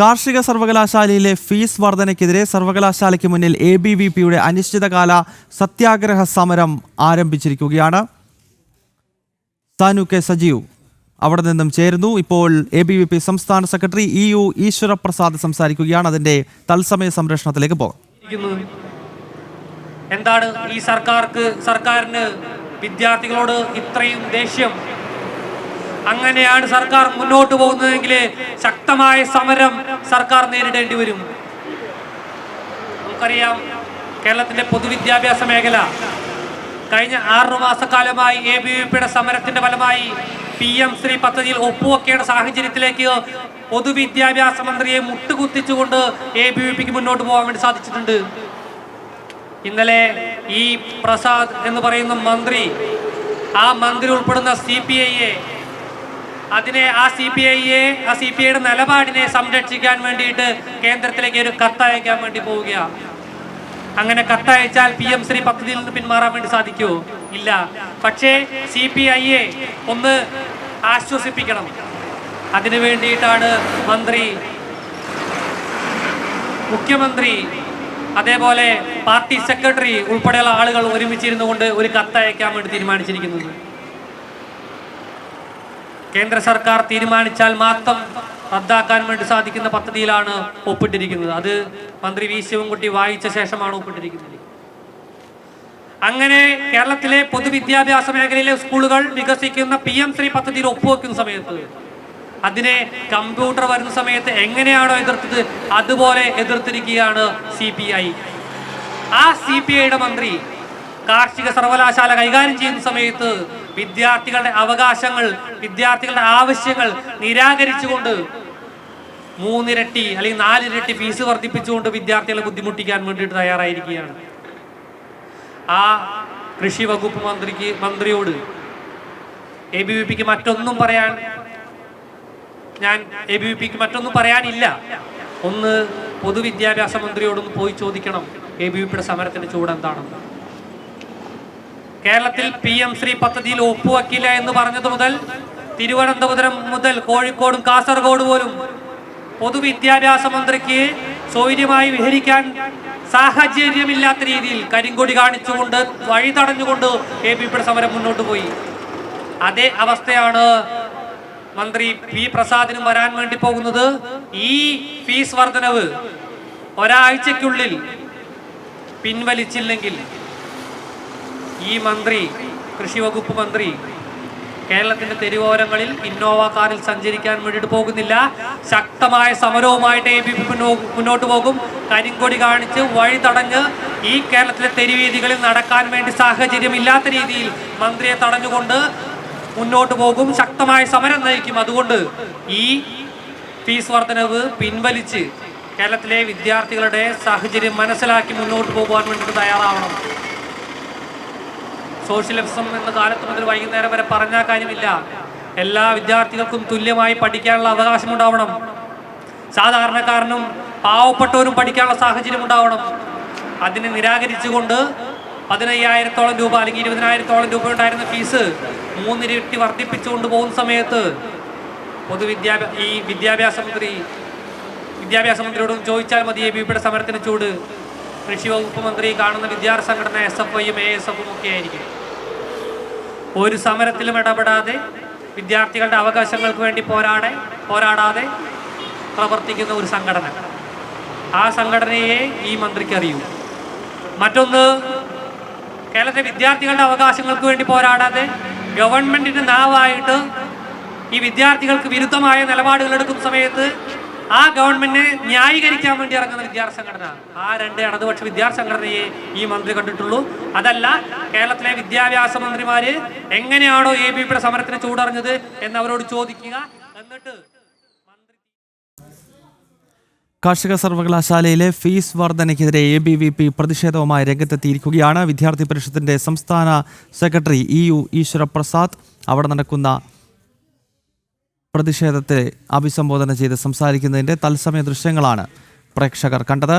കാർഷിക സർവകലാശാലയിലെ ഫീസ് വർധനയ്ക്കെതിരെ സർവകലാശാലയ്ക്ക് മുന്നിൽ എ ബി വി പിയുടെ അനിശ്ചിതകാല സത്യാഗ്രഹ സമരം ആരംഭിച്ചിരിക്കുകയാണ്. സാനു കെ സജീവ് അവിടെ നിന്നും ചേരുന്നു. ഇപ്പോൾ എ ബി വി പി സംസ്ഥാന സെക്രട്ടറി ഇ യു ഈശ്വരപ്രസാദ് സംസാരിക്കുകയാണ്. അതിന്റെ തത്സമയ സംരക്ഷണത്തിലേക്ക് പോകാം. എന്താണ് ഈ സർക്കാർക്ക് സർക്കാരിന് വിദ്യാർത്ഥികളോട് ഇത്രയും ദേഷ്യം അങ്ങനെയാണ് സർക്കാർ മുന്നോട്ട് പോകുന്നതെങ്കിൽ ശക്തമായ സമരം സർക്കാർ നേരിടേണ്ടി വരും. നമുക്കറിയാം കേരളത്തിന്റെ പൊതുവിദ്യാഭ്യാസ മേഖല കഴിഞ്ഞ ആറു മാസക്കാലമായി എ ബി വി പിയുടെ സമരത്തിന്റെ ഫലമായി പി എം ശ്രീ പദ്ധതിയിൽ ഒപ്പുവെക്കേണ്ട സാഹചര്യത്തിലേക്ക് പൊതുവിദ്യാഭ്യാസ മന്ത്രിയെ മുട്ടുകുത്തിച്ചുകൊണ്ട് എ ബി വി പിക്ക് മുന്നോട്ട് പോകാൻ വേണ്ടി സാധിച്ചിട്ടുണ്ട്. ഇന്നലെ ഈ പ്രസാദ് എന്ന് പറയുന്ന മന്ത്രി ആ മന്ത്രി ഉൾപ്പെടുന്ന സി പി ഐയെ അതിനെ ആ സി പി ഐയെ ആ സി പി ഐയുടെ നിലപാടിനെ സംരക്ഷിക്കാൻ വേണ്ടിയിട്ട് കേന്ദ്രത്തിലേക്ക് ഒരു കത്തയക്കാൻ വേണ്ടി പോവുകയാണ് അങ്ങനെ കത്തയച്ചാൽ പി എം ശ്രീ പദ്ധതിയിൽ നിന്ന് പിന്മാറാൻ വേണ്ടി സാധിക്കുമോ ഇല്ല. പക്ഷേ സി പി ഐയെ ഒന്ന് ആശ്വസിപ്പിക്കണം. അതിനു വേണ്ടിയിട്ടാണ് മന്ത്രി മുഖ്യമന്ത്രി അതേപോലെ പാർട്ടി സെക്രട്ടറി ഉൾപ്പെടെയുള്ള ആളുകൾ ഒരുമിച്ചിരുന്നു കൊണ്ട് ഒരു കത്തയക്കാൻ വേണ്ടി തീരുമാനിച്ചിരിക്കുന്നത്. കേന്ദ്ര സർക്കാർ തീരുമാനിച്ചാൽ മാത്രം റദ്ദാക്കാൻ വേണ്ടി സാധിക്കുന്ന പദ്ധതിയിലാണ് ഒപ്പിട്ടിരിക്കുന്നത്. അത് മന്ത്രി വി ശിവൻകുട്ടി വായിച്ച ശേഷമാണ് ഒപ്പിട്ടിരിക്കുന്നത്. അങ്ങനെ കേരളത്തിലെ പൊതുവിദ്യാഭ്യാസ മേഖലയിലെ സ്കൂളുകൾ വികസിക്കുന്ന പി എം ശ്രീ പദ്ധതിയിൽ ഒപ്പുവെക്കുന്ന സമയത്ത് അതിനെ കമ്പ്യൂട്ടർ വരുന്ന സമയത്ത് എങ്ങനെയാണോ എതിർത്തത് അതുപോലെ എതിർത്തിരിക്കുകയാണ് സി ആ സി മന്ത്രി കാർഷിക സർവകലാശാല കൈകാര്യം ചെയ്യുന്ന സമയത്ത് വിദ്യാർത്ഥികളുടെ അവകാശങ്ങൾ വിദ്യാർത്ഥികളുടെ ആവശ്യങ്ങൾ നിരാകരിച്ചുകൊണ്ട് മൂന്നിരട്ടി അല്ലെങ്കിൽ നാലിരട്ടി ഫീസ് വർദ്ധിപ്പിച്ചുകൊണ്ട് വിദ്യാർത്ഥികളെ ബുദ്ധിമുട്ടിക്കാൻ വേണ്ടിയിട്ട് തയ്യാറായിരിക്കുകയാണ്. ആ കൃഷി വകുപ്പ് മന്ത്രിക്ക് മന്ത്രിയോട് എ ബി വി പിക്ക് മറ്റൊന്നും പറയാൻ ഞാൻ എ ബി വി പിക്ക് മറ്റൊന്നും പറയാനില്ല. ഒന്ന് പൊതുവിദ്യാഭ്യാസ മന്ത്രിയോടൊന്ന് പോയി ചോദിക്കണം എ ബി വി പിയുടെ സമരത്തിന്റെ ചൂട് എന്താണെന്ന് കേരളത്തിൽ പി എം ശ്രീ പദ്ധതിയിൽ ഒപ്പുവെക്കില്ല എന്ന് പറഞ്ഞത് മുതൽ തിരുവനന്തപുരം മുതൽ കോഴിക്കോടും കാസർഗോഡ് പോലും പൊതുവിദ്യാഭ്യാസ മന്ത്രിക്ക് സൗകര്യമായി വിഹരിക്കാൻ സാഹചര്യമില്ലാത്ത രീതിയിൽ കരിങ്കൊടി കാണിച്ചുകൊണ്ട് വഴി തടഞ്ഞുകൊണ്ട് എ പി പിയുടെ സമരം മുന്നോട്ട് പോയി. അതേ അവസ്ഥയാണ് മന്ത്രി പി പ്രസാദിനും വരാൻ വേണ്ടി പോകുന്നത്. ഈ ഫീസ് വർധനവ് ഒരാഴ്ചക്കുള്ളിൽ പിൻവലിച്ചില്ലെങ്കിൽ ഈ മന്ത്രി കൃഷി വകുപ്പ് മന്ത്രി കേരളത്തിന്റെ തെരുവോരങ്ങളിൽ ഇന്നോവ കാറിൽ സഞ്ചരിക്കാൻ വേണ്ടിയിട്ട് പോകുന്നില്ല. ശക്തമായ സമരവുമായിട്ട് എ ബി പി മുന്നോട്ട് പോകും. കരിങ്കൊടി കാണിച്ച് വഴി തടഞ്ഞ് ഈ കേരളത്തിലെ തെരുവീതികളിൽ നടക്കാൻ വേണ്ടി സാഹചര്യം ഇല്ലാത്ത രീതിയിൽ മന്ത്രിയെ തടഞ്ഞുകൊണ്ട് മുന്നോട്ട് പോകും. ശക്തമായ സമരം നയിക്കും. അതുകൊണ്ട് ഈ ഫീസ് വർധനവ് പിൻവലിച്ച് കേരളത്തിലെ വിദ്യാർത്ഥികളുടെ സാഹചര്യം മനസ്സിലാക്കി മുന്നോട്ട് പോകുവാൻ വേണ്ടിയിട്ട് തയ്യാറാവണം. സോഷ്യലിസം എന്ന കാലത്ത് മുതൽ വൈകുന്നേരം വരെ പറഞ്ഞ കാര്യമില്ല. എല്ലാ വിദ്യാർത്ഥികൾക്കും തുല്യമായി പഠിക്കാനുള്ള അവകാശം ഉണ്ടാവണം. സാധാരണക്കാരനും പാവപ്പെട്ടവരും പഠിക്കാനുള്ള സാഹചര്യം ഉണ്ടാവണം. അതിനെ നിരാകരിച്ചുകൊണ്ട് പതിനയ്യായിരത്തോളം രൂപ അല്ലെങ്കിൽ ഇരുപതിനായിരത്തോളം രൂപ ഉണ്ടായിരുന്ന ഫീസ് മൂന്നിരട്ടി വർദ്ധിപ്പിച്ചുകൊണ്ട് പോകുന്ന സമയത്ത് പൊതുവിദ്യാഭ്യാസ ഈ വിദ്യാഭ്യാസ മന്ത്രി വിദ്യാഭ്യാസ മന്ത്രിയോടും ചോദിച്ചാൽ മതി എ ബി പിയുടെ സമരത്തിന് ചൂട്. കൃഷി വകുപ്പ് മന്ത്രി കാണുന്ന വിദ്യാർത്ഥി സംഘടന എസ് എഫ് ഐയും എ എസ് എഫും ഒക്കെ ആയിരിക്കും. ഒരു സമരത്തിലും ഇടപെടാതെ വിദ്യാർത്ഥികളുടെ അവകാശങ്ങൾക്ക് വേണ്ടി പോരാടെ പോരാടാതെ പ്രവർത്തിക്കുന്ന ഒരു സംഘടന. ആ സംഘടനയെ ഈ മന്ത്രിക്ക് അറിയൂ. മറ്റൊന്ന് കേരളത്തിലെ വിദ്യാർത്ഥികളുടെ അവകാശങ്ങൾക്ക് വേണ്ടി പോരാടാതെ ഗവൺമെന്റിന്റെ നാവായിട്ട് ഈ വിദ്യാർത്ഥികൾക്ക് വിരുദ്ധമായ നിലപാടുകൾ എടുക്കുന്ന സമയത്ത് ആ ഗവൺമെന്റിനെ ന്യായീകരിക്കാൻ വേണ്ടി ഇറങ്ങുന്ന വിദ്യാർത്ഥി സംഘടന ആ രണ്ട് ഇടതുപക്ഷ വിദ്യാർത്ഥി സംഘടനയെ ഈ മന്ത്രി കണ്ടിട്ടുള്ളൂ. അതല്ല കേരളത്തിലെ വിദ്യാഭ്യാസ മന്ത്രിമാര് എങ്ങനെയാണോ എ ബി പിയുടെ സമരത്തിന് ചൂടറിഞ്ഞത് എന്ന് അവരോട് ചോദിക്കുക. എന്നിട്ട് കാർഷിക സർവകലാശാലയിലെ ഫീസ് വർധനയ്ക്കെതിരെ എ ബി വി പി പ്രതിഷേധവുമായി രംഗത്തെത്തിയിരിക്കുകയാണ് വിദ്യാർത്ഥി പരിഷത്തിന്റെ സംസ്ഥാന സെക്രട്ടറി ഇ യു ഈശ്വരപ്രസാദ്. അവിടെ നടക്കുന്ന പ്രതിഷേധത്തെ അഭിസംബോധന ചെയ്ത് സംസാരിക്കുന്നതിന്റെ തത്സമയ ദൃശ്യങ്ങളാണ് പ്രേക്ഷകർ കണ്ടത്.